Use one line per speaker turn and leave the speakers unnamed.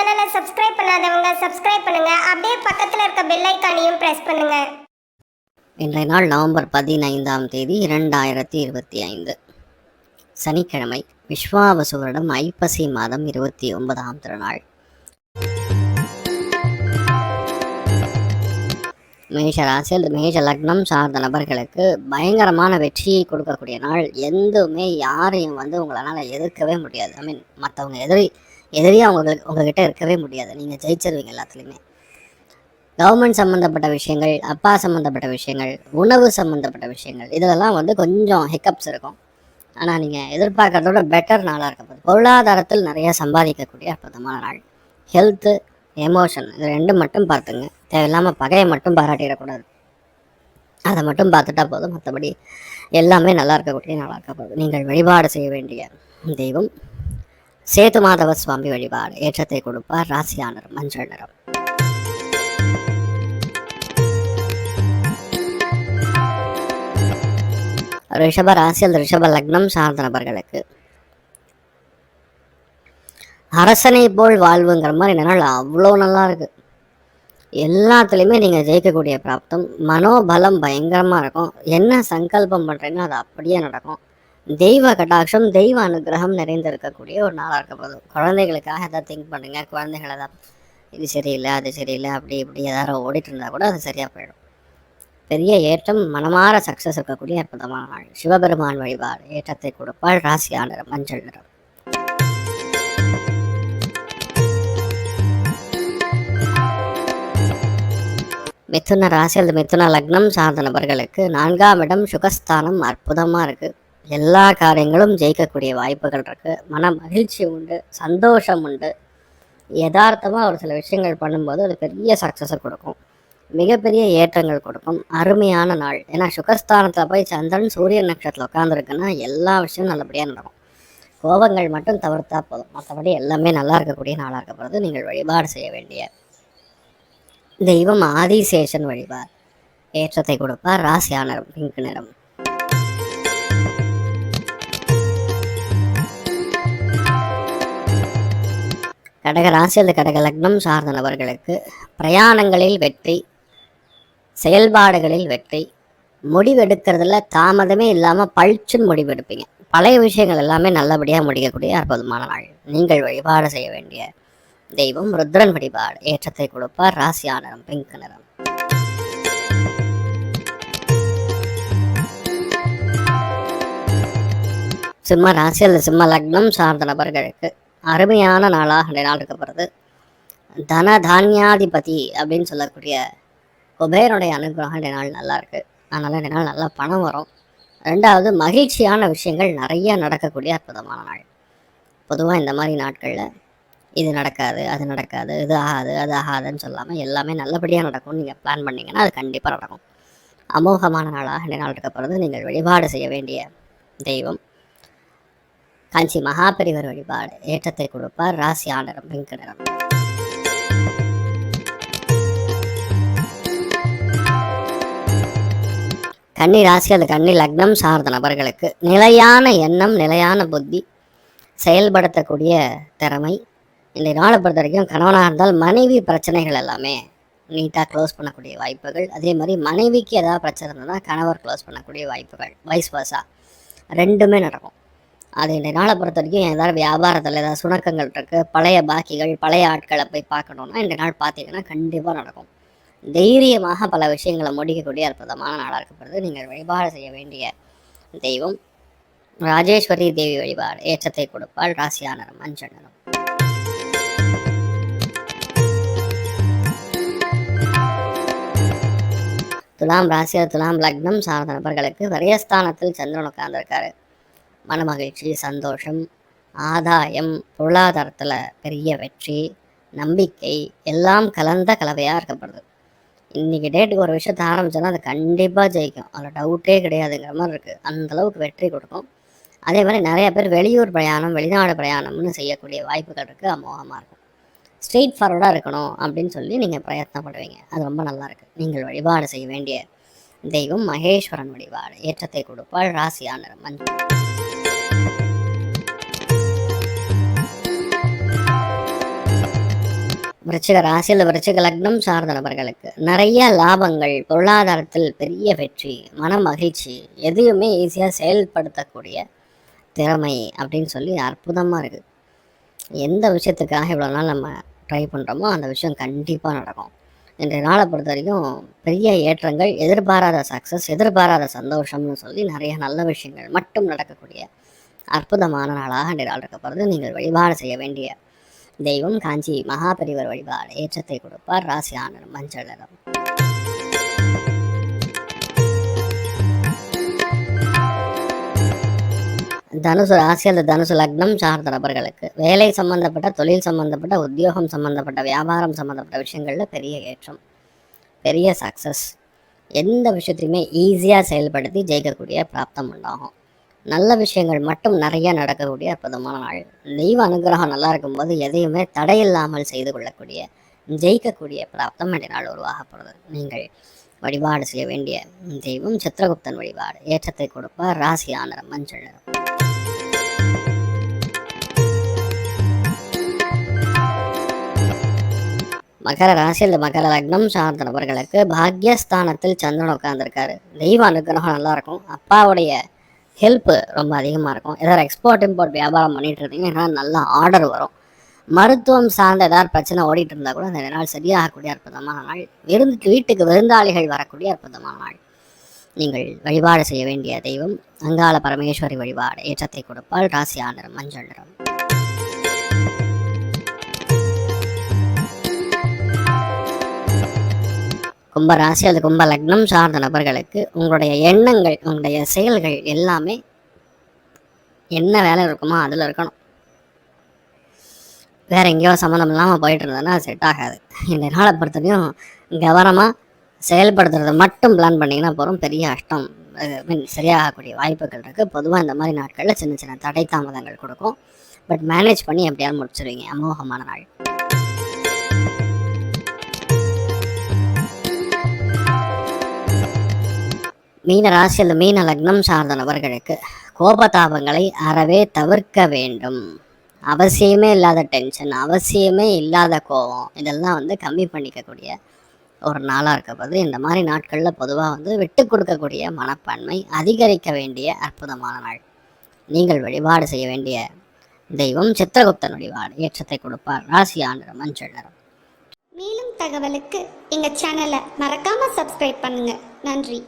சேனலை சப்ஸ்கிரைப் பண்ணாதவங்க சப்ஸ்கிரைப் பண்ணுங்க. அப்படியே பக்கத்தில் இருக்க பெல் ஐக்கானையும் பிரஸ் பண்ணுங்க.
இன்றைய நாள் நவம்பர் பதினைந்தாம் தேதி இரண்டாயிரத்தி இருபத்தி ஐந்து. சனிக்கிழமை விஸ்வாவசு வருடம் ஐப்பசி மாதம் இருபத்தி ஒன்பதாம் திருநாள். மேஷ ராசியில் மேஷ லக்னம் சார்ந்த நபர்களுக்கு பயங்கரமான வெற்றியை கொடுக்கக்கூடிய நாள். எதுவுமே யாரையும் வந்து உங்களால் எதிர்க்கவே முடியாது. ஐ மீன் மற்றவங்க எதிரி எதிரியும் அவங்களுக்கு உங்ககிட்ட இருக்கவே முடியாது. நீங்கள் ஜெயிச்சிருவீங்க எல்லாத்துலேயுமே. கவர்மெண்ட் சம்மந்தப்பட்ட விஷயங்கள் அப்பா சம்மந்தப்பட்ட விஷயங்கள் உணவு சம்மந்தப்பட்ட விஷயங்கள் இதெல்லாம் வந்து கொஞ்சம் ஹிக்கப்ஸ் இருக்கும். ஆனால் நீங்கள் எதிர்பார்க்கறதோட பெட்டர் நாளாக இருக்க போகுது பொருளாதாரத்தில் நிறைய சம்பாதிக்கக்கூடிய அற்புதமான நாள். ஹெல்த்து எமோஷன் இது ரெண்டும் மட்டும் பார்த்துங்க. தேவையில்லாமல் பகையை மட்டும் பாராட்டிடக்கூடாது. அதை மட்டும் பார்த்துட்டா போதும். மற்றபடி எல்லாமே நல்லா இருக்கக்கூடிய நாளாக இருக்க போகுது. நீங்கள் வழிபாடு செய்ய வேண்டிய தெய்வம் சேது மாதவ சுவாமி வழிபாடு ஏற்றத்தை கொடுப்பார் ராசியானர் மஞ்சள் நிறம். ரிஷப ராசி அல்லது ரிஷப லக்னம் சார்ந்த நபர்களுக்கு. அரசனை போல் வாழ்வுங்கிற மாதிரி என்னால் அவ்வளோ நல்லா இருக்கு. எல்லாத்துலேயுமே நீங்கள் ஜெயிக்கக்கூடிய பிராப்தம் மனோபலம் பயங்கரமாக இருக்கும். என்ன சங்கல்பம் பண்ணுறீங்களோ அது அப்படியே நடக்கும். தெய்வ கடாட்சம் தெய்வ அனுகிரகம் நிறைந்திருக்கக்கூடிய ஒரு நாளாக இருக்க குழந்தைகளுக்காக எதாவது திங்க் பண்ணுங்க. குழந்தைகள் எதாவது இது சரியில்லை அது சரியில்லை அப்படி இப்படி ஏதாவது ஓடிட்டு இருந்தால் கூட அது சரியாக போயிடும். பெரிய ஏற்றம் மனமாற சக்ஸஸ் இருக்கக்கூடிய அற்புதமான நாள். சிவபெருமான் வழிபாடு ஏற்றத்தை கொடுப்பாள் ராசியாளர் மஞ்சள் நிறம். மிதுன ராசி அல்லது மிதுன லக்னம் சார்ந்த நபர்களுக்கு நான்காம் இடம் சுகஸ்தானம் அற்புதமாக இருக்குது எல்லா காரியங்களும் ஜெயிக்கக்கூடிய வாய்ப்புகள் இருக்குது மன மகிழ்ச்சி உண்டு சந்தோஷம் உண்டு. யதார்த்தமாக ஒரு சில விஷயங்கள் பண்ணும்போது அது பெரிய சக்ஸஸை கொடுக்கும். மிகப்பெரிய ஏற்றங்கள் கொடுக்கும். அருமையான நாள். ஏன்னா சுகஸ்தானத்தில் போய் சந்திரன் சூரிய நட்சத்திரத்தில் உட்காந்துருக்குன்னா எல்லா விஷயமும் நல்லபடியாக நடக்கும். கோபங்கள் மட்டும் தவிர்த்தா போதும். மற்றபடி எல்லாமே நல்லா இருக்கக்கூடிய நாளாக இருக்க போகிறது நீங்கள் வழிபாடு செய்ய வேண்டிய தெய்வம் ஆதிசேஷன் வழிபார் ஏற்றத்தை கொடுப்பார். ராசியான பிங்க் நிறம். கடகராசி அல்லது கடக லக்னம் சார்ந்த நபர்களுக்கு பிரயாணங்களில் வெற்றி செயல்பாடுகளில் வெற்றி முடிவெடுக்கிறதுல தாமதமே இல்லாமல் பளிச்சுன்னு முடிவெடுப்பீங்க. பழைய விஷயங்கள் எல்லாமே நல்லபடியாக முடிக்கக்கூடிய அற்புதமான நாள். நீங்கள் வழிபாடு செய்ய வேண்டிய தெய்வம் ருத்ரன் வழிபாடு. ஏற்றத்தை கொடுப்பார் ராசியானரம் பிங்க் நிறம். சிம்ம ராசி அல்லது சிம்ம லக்னம் சார்ந்த நபர்களுக்கு அருமையான நாளாக இந்த நாள் இருக்கப்படுறது தன தானியாதிபதி அப்படின்னு சொல்லக்கூடிய குபேரனுடைய அனுகிரகம் இந்த நாள் நல்லா இருக்கு. அதனால இந்த நாள் நல்லா பணம் வரும். ரெண்டாவது மகிழ்ச்சியான விஷயங்கள் நிறைய நடக்கக்கூடிய அற்புதமான நாள். பொதுவாக இந்த மாதிரி நாட்களில் இது நடக்காது அது நடக்காது இது ஆகாது அது ஆகாதுன்னு சொல்லாமல் எல்லாமே நல்லபடியாக நடக்கும்னு நீங்கள் பிளான் பண்ணிங்கன்னா அது கண்டிப்பாக நடக்கும். அமோகமான நாளாக இந்த நாள் இருக்கப்படுறது நீங்கள் வழிபாடு செய்ய வேண்டிய தெய்வம். காஞ்சி மகாபெரிவர் வழிபாடு ஏற்றத்தை கொடுப்பார் ராசி ஆண்டரம் வெங்கடரம் கன்னி ராசி அது கன்னி லக்னம் சார்ந்த நபர்களுக்கு நிலையான எண்ணம் நிலையான புத்தி செயல்படுத்தக்கூடிய திறமை. இந்த நாளை பொறுத்த வரைக்கும் கணவனாக இருந்தால் மனைவி பிரச்சனைகள் எல்லாமே நீட்டாக க்ளோஸ் பண்ணக்கூடிய வாய்ப்புகள். அதே மாதிரி மனைவிக்கு ஏதாவது பிரச்சனை இருந்ததுன்னா கணவர் க்ளோஸ் பண்ணக்கூடிய வாய்ப்புகள். வைஸ் வர்ஸா ரெண்டுமே நடக்கும். அது இந்த நாளை பொறுத்த வரைக்கும் ஏதாவது வியாபாரத்தில் ஏதாவது சுணக்கங்கள் இருக்குது பழைய பாக்கிகள் பழைய ஆட்களை போய் பார்க்கணுன்னா இந்த நாள் பார்த்தீங்கன்னா கண்டிப்பாக நடக்கும். தைரியமாக பல விஷயங்களை முடிக்கக்கூடிய அற்புதமான நாளாக இருக்கப்படுது. நீங்கள் வழிபாடு செய்ய வேண்டிய தெய்வம் ராஜேஸ்வரி தேவி வழிபாடு. ஏற்றத்தை கொடுப்பாள் ராசியானரும் மஞ்சனரும் துலாம் ராசியர் துலாம் லக்னம் சார்ந்த நபர்களுக்கு விரயஸ்தானத்தில் சந்திரன் உட்கார்ந்துருக்காரு. மனமகிழ்ச்சி சந்தோஷம் ஆதாயம் பொருளாதாரத்தில் பெரிய வெற்றி நம்பிக்கை எல்லாம் கலந்த கலவையாக இருக்கப்படுது. இன்றைக்கி டேட்டுக்கு ஒரு விஷயத்தை ஆரம்பிச்சோன்னா அது கண்டிப்பாக ஜெயிக்கும். அதில் டவுட்டே கிடையாதுங்கிற மாதிரி இருக்குது அந்தளவுக்கு வெற்றி கொடுக்கும். அதே மாதிரி நிறைய பேர் வெளியூர் பிரயாணம் வெளிநாடு பிரயாணம்னு செய்யக்கூடிய வாய்ப்புகள் இருக்குது அமோகமாக இருக்கும். ஸ்ட்ரெயிட் ஃபார்வர்டாக இருக்கணும் அப்படின்னு சொல்லி நீங்கள் பிரயத்னப்படுவீங்க அது ரொம்ப நல்லாயிருக்கு நீங்கள் வழிபாடு செய்ய வேண்டிய தெய்வம் மகேஸ்வரன் வழிபாடு. ஏற்றத்தை கொடுப்பாள் ராசியான மஞ்சள் விருச்சிக ராசியில் விருச்சிக லக்னம் சார்ந்த நபர்களுக்கு நிறைய லாபங்கள் பொருளாதாரத்தில் பெரிய வெற்றி மன மகிழ்ச்சி எதையுமே ஈஸியாக செயல்படுத்தக்கூடிய திறமை அப்படின்னு சொல்லி அற்புதமாக இருக்குது. எந்த விஷயத்துக்காக இவ்வளோ நாள் நம்ம ட்ரை பண்ணுறோமோ அந்த விஷயம் கண்டிப்பாக நடக்கும். இன்றைய நாளை பொறுத்த வரைக்கும் பெரிய ஏற்றங்கள் எதிர்பாராத சக்ஸஸ் எதிர்பாராத சந்தோஷம்னு சொல்லி நிறைய நல்ல விஷயங்கள் மட்டும் நடக்கக்கூடிய அற்புதமான நாளாக இன்றைய நாள் இருக்க போகிறது நீங்கள் வழிபாடு செய்ய வேண்டிய தெய்வம் காஞ்சி மகாபரிவர் வழிபாடு ஏற்றத்தை கொடுப்பார் ராசி ஆனரும் மஞ்சள் நிறம் தனுசு ராசி அல்லது தனுசு லக்னம் சார்ந்த நபர்களுக்கு வேலை சம்பந்தப்பட்ட தொழில் சம்பந்தப்பட்ட உத்தியோகம் சம்பந்தப்பட்ட வியாபாரம் சம்பந்தப்பட்ட விஷயங்களில் பெரிய ஏற்றம் பெரிய சக்ஸஸ் எந்த விஷயத்தையுமே ஈஸியாக செயல்படுத்தி ஜெயிக்கக்கூடிய பிராப்தம் உண்டாகும். நல்ல விஷயங்கள் மட்டும் நிறைய நடக்கக்கூடிய அற்புதமான நாள். தெய்வ அனுகிரகம் நல்லா இருக்கும்போது எதையுமே தடையில்லாமல் செய்து கொள்ளக்கூடிய ஜெயிக்கக்கூடிய பிராப்தம் என்ற நாள் உருவாக போகிறது நீங்கள் வழிபாடு செய்ய வேண்டிய தெய்வம் சித்திரகுப்தன் வழிபாடு. ஏற்றத்தை கொடுப்பார் ராசி ஆனரம் மஞ்சள் நிறம். மகர ராசி இந்த மகர லக்னம் சார்ந்த நபர்களுக்கு பாக்யஸ்தானத்தில் சந்திரன் உட்கார்ந்துருக்காரு. தெய்வ அனுகிரகம் நல்லா இருக்கும். அப்பாவுடைய ஹெல்ப்பு ரொம்ப அதிகமாக இருக்கும். ஏதாவது எக்ஸ்போர்ட் இம்போர்ட் வியாபாரம் பண்ணிகிட்டு இருந்தீங்கன்னா நல்ல ஆர்டர் வரும். மருத்துவம் சார்ந்த ஏதாவது பிரச்சனை ஓடிட்டு இருந்தால் கூட அந்த நாள் சரியாகக்கூடிய அற்புதமான நாள். விருந்து வீட்டுக்கு விருந்தாளிகள் வரக்கூடிய அற்புதமான நாள். நீங்கள் வழிபாடு செய்ய வேண்டிய தெய்வம் அங்காள பரமேஸ்வரி வழிபாடு ஏற்றத்தை கொடுப்பால் ராசி ஆனரம் மஞ்சள் நிறம். கும்ப ராசி அல்லது கும்ப லக்னம் சார்ந்த நபர்களுக்கு உங்களுடைய எண்ணங்கள் உங்களுடைய செயல்கள் எல்லாமே என்ன வேலை இருக்குமோ அதில் இருக்கணும். வேற எங்கேயோ சம்மந்தம் இல்லாமல் போயிட்டு இருந்ததுன்னா செட் ஆகாது. இந்த நாளை பொறுத்தவரையும் கவனமாக செயல்படுத்துறதை மட்டும் பிளான் பண்ணிங்கன்னா போகிறோம் பெரிய அஷ்டம் மீன் சரியாகக்கூடிய வாய்ப்புகள் இருக்குது பொதுவாக இந்த மாதிரி நாட்களில் சின்ன சின்ன தடை தாமதங்கள் கொடுக்கும். பட் மேனேஜ் பண்ணி எப்படியாவது முடிச்சிருவீங்க. அமோகமான நாள். மீன ராசியில் மீன லக்னம் சார்ந்த நபர்களுக்கு கோபதாபங்களை அறவே தவிர்க்க வேண்டும். அவசியமே இல்லாத டென்ஷன் அவசியமே இல்லாத கோபம். இதெல்லாம் வந்து கம்மி பண்ணிக்கக்கூடிய ஒரு நாளாக இருக்க போது இந்த மாதிரி நாட்களில் பொதுவாக வந்து விட்டு கொடுக்கக்கூடிய மனப்பான்மை அதிகரிக்க வேண்டிய அற்புதமான நாள். நீங்கள் வழிபாடு செய்ய வேண்டிய தெய்வம் சித்திரகுப்தன் வழிபாடு ஏற்றத்தை கொடுப்பார். ராசி ஆண்டு மஞ்சள் நிறம்.
மேலும் தகவலுக்கு எங்கள் சேனலை மறக்காமல் சப்ஸ்கிரைப் பண்ணுங்கள் நன்றி.